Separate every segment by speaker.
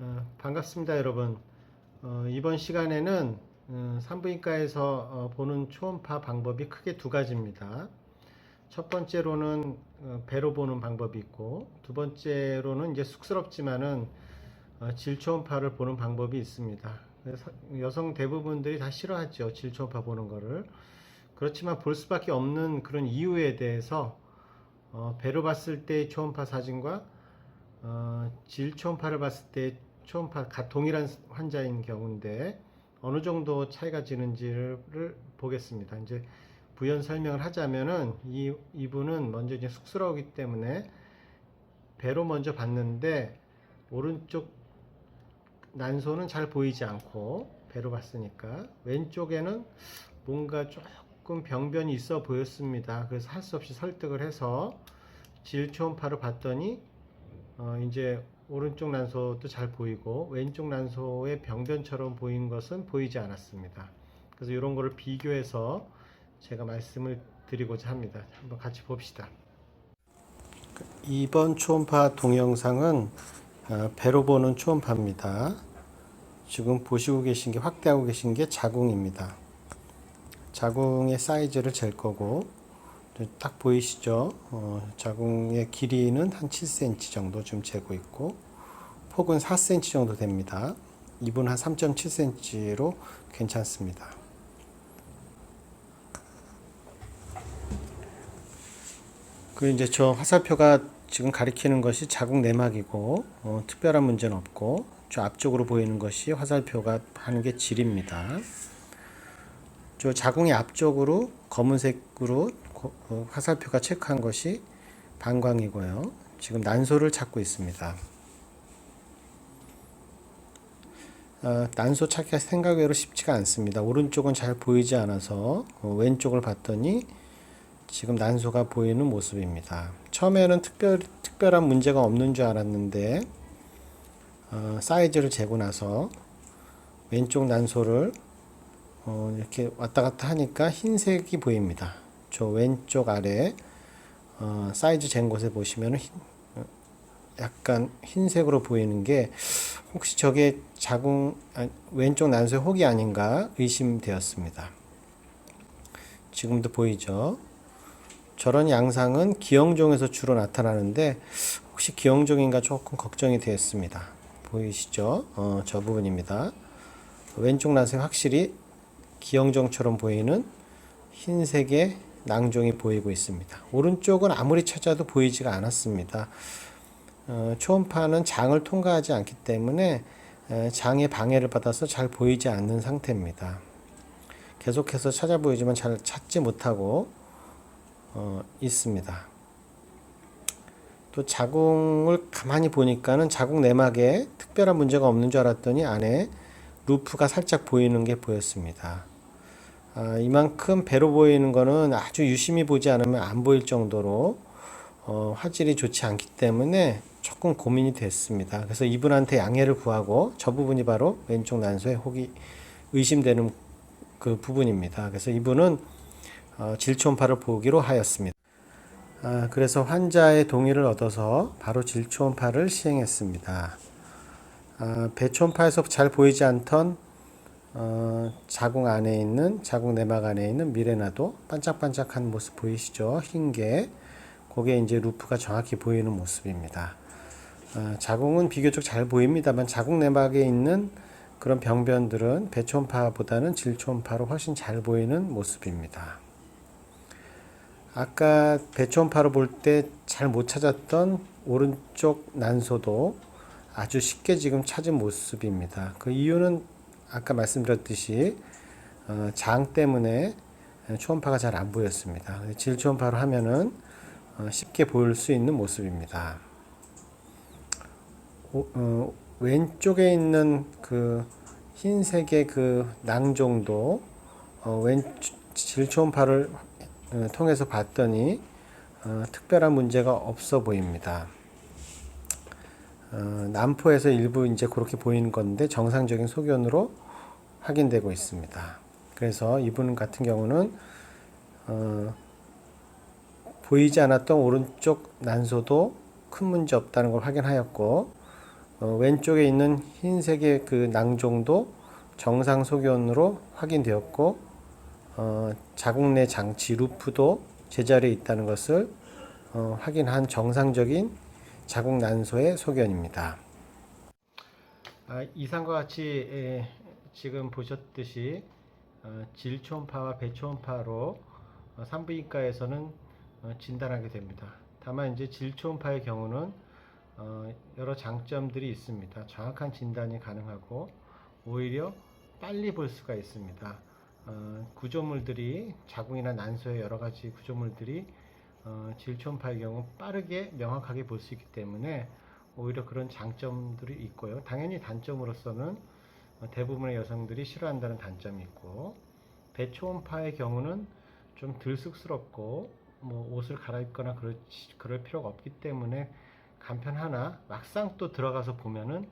Speaker 1: 어, 반갑습니다, 여러분. 어, 이번 시간에는 음, 산부인과에서 어, 보는 초음파 방법이 크게 두 가지입니다. 첫 번째로는 어, 배로 보는 방법이 있고, 두 번째로는 이제 쑥스럽지만은 어, 질초음파를 보는 방법이 있습니다. 그래서 여성 대부분들이 다 싫어하죠, 질초음파 보는 거를. 그렇지만 볼 수밖에 없는 그런 이유에 대해서 어, 배로 봤을 때의 초음파 사진과 어, 질 초음파를 봤을 때 초음파 가 동일한 환자인 경우인데 어느 정도 차이가 지는지를 보겠습니다. 이제 부연 설명을 하자면은 이 이분은 먼저 이제 쑥스러우기 때문에 배로 먼저 봤는데 오른쪽 난소는 잘 보이지 않고 배로 봤으니까 왼쪽에는 뭔가 조금 병변이 있어 보였습니다. 그래서 할 수 없이 설득을 해서 질 초음파를 봤더니 어, 이제 오른쪽 난소도 잘 보이고 왼쪽 난소의 병변처럼 보인 것은 보이지 않았습니다. 그래서 이런 거를 비교해서 제가 말씀을 드리고자 합니다. 한번 같이 봅시다. 이번 초음파 동영상은 어, 배로 보는 초음파입니다. 지금 보시고 계신 게 확대하고 계신 게 자궁입니다. 자궁의 사이즈를 잴 거고 딱 보이시죠? 어, 자궁의 길이는 한 7cm 정도 좀 재고 있고 폭은 4cm 정도 됩니다. 이분 한 3.7cm로 괜찮습니다. 그 이제 저 화살표가 지금 가리키는 것이 자궁 내막이고 어, 특별한 문제는 없고 저 앞쪽으로 보이는 것이 화살표가 하는 게 질입니다. 저 자궁의 앞쪽으로 검은색으로 어, 화살표가 체크한 것이 방광이고요. 지금 난소를 찾고 있습니다. 어, 난소 찾기가 생각외로 쉽지가 않습니다. 오른쪽은 잘 보이지 않아서 어, 왼쪽을 봤더니 지금 난소가 보이는 모습입니다. 처음에는 특별, 특별한 문제가 없는 줄 알았는데 어, 사이즈를 재고 나서 왼쪽 난소를 어, 이렇게 왔다 갔다 하니까 흰색이 보입니다. 저 왼쪽 아래 어, 사이즈 잰 곳에 보시면 약간 흰색으로 보이는 게 혹시 저게 자궁 아, 왼쪽 난소의 혹이 아닌가 의심되었습니다. 지금도 보이죠? 저런 양상은 기형종에서 주로 나타나는데 혹시 기형종인가 조금 걱정이 되었습니다. 보이시죠? 어, 저 부분입니다. 왼쪽 난소에 확실히 기형종처럼 보이는 흰색의 낭종이 보이고 있습니다. 오른쪽은 아무리 찾아도 보이지가 않았습니다. 어, 초음파는 장을 통과하지 않기 때문에 에, 장의 방해를 받아서 잘 보이지 않는 상태입니다. 계속해서 찾아 보이지만 잘 찾지 못하고 어, 있습니다. 또 자궁을 가만히 보니까는 자궁 내막에 특별한 문제가 없는 줄 알았더니 안에 루프가 살짝 보이는 게 보였습니다. 아, 이만큼 배로 보이는 거는 아주 유심히 보지 않으면 안 보일 정도로 어, 화질이 좋지 않기 때문에 조금 고민이 됐습니다. 그래서 이분한테 양해를 구하고 저 부분이 바로 왼쪽 난소의 혹이 의심되는 그 부분입니다. 그래서 이분은 어, 질초음파를 보기로 하였습니다. 아, 그래서 환자의 동의를 얻어서 바로 질초음파를 시행했습니다. 아, 배초음파에서 잘 보이지 않던 어, 자궁 안에 있는 자궁 내막 안에 있는 미레나도 반짝반짝한 모습 보이시죠? 흰 게. 그게 이제 루프가 정확히 보이는 모습입니다. 어, 자궁은 비교적 잘 보입니다만 자궁 내막에 있는 그런 병변들은 배초음파보다는 질초음파로 훨씬 잘 보이는 모습입니다. 아까 배초음파로 볼 때 잘 못 찾았던 오른쪽 난소도 아주 쉽게 지금 찾은 모습입니다. 그 이유는 아까 말씀드렸듯이 어, 장 때문에 초음파가 잘 안 보였습니다. 질초음파로 하면은 어, 쉽게 보일 수 있는 모습입니다. 오, 어, 왼쪽에 있는 그 흰색의 그 낭종도 어, 왼 질초음파를 어, 통해서 봤더니 어, 특별한 문제가 없어 보입니다. 어, 남포에서 일부 이제 그렇게 보이는 건데 정상적인 소견으로 확인되고 있습니다. 그래서 이분 같은 경우는 어, 보이지 않았던 오른쪽 난소도 큰 문제 없다는 걸 확인하였고 어, 왼쪽에 있는 흰색의 그 낭종도 정상 소견으로 확인되었고 어, 자궁 내 장치 루프도 제자리에 있다는 것을 어, 확인한 정상적인 자궁 난소의 소견입니다. 아, 이상과 같이 에, 지금 보셨듯이 어, 질초음파와 배초음파로 어, 산부인과에서는 어, 진단하게 됩니다. 다만 이제 질초음파의 경우는 어, 여러 장점들이 있습니다. 정확한 진단이 가능하고 오히려 빨리 볼 수가 있습니다. 어, 구조물들이 자궁이나 난소의 여러 가지 구조물들이 어, 질초음파의 경우 빠르게 명확하게 볼 수 있기 때문에 오히려 그런 장점들이 있고요. 당연히 단점으로서는 어, 대부분의 여성들이 싫어한다는 단점이 있고 배초음파의 경우는 좀 들쑥스럽고 뭐 옷을 갈아입거나 그럴, 그럴 필요가 없기 때문에 간편하나 막상 또 들어가서 보면은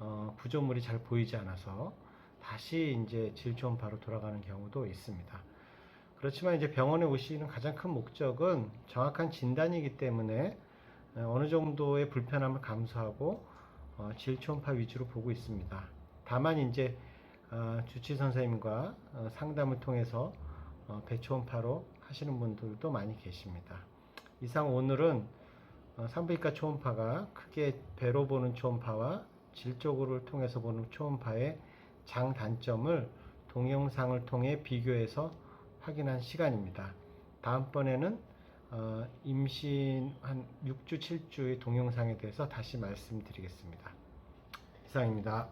Speaker 1: 어, 구조물이 잘 보이지 않아서 다시 이제 질초음파로 돌아가는 경우도 있습니다. 그렇지만 이제 병원에 오시는 가장 큰 목적은 정확한 진단이기 때문에 어, 어느 정도의 불편함을 감수하고 어, 질초음파 위주로 보고 있습니다. 다만 이제 어, 주치 선생님과 어, 상담을 통해서 어, 배초음파로 하시는 분들도 많이 계십니다. 이상 오늘은 어, 산부인과 초음파가 크게 배로 보는 초음파와 질 쪽으로 통해서 보는 초음파의 장단점을 동영상을 통해 비교해서 확인한 시간입니다. 다음번에는 어, 임신 한 6주, 7주의 동영상에 대해서 다시 말씀드리겠습니다. 이상입니다.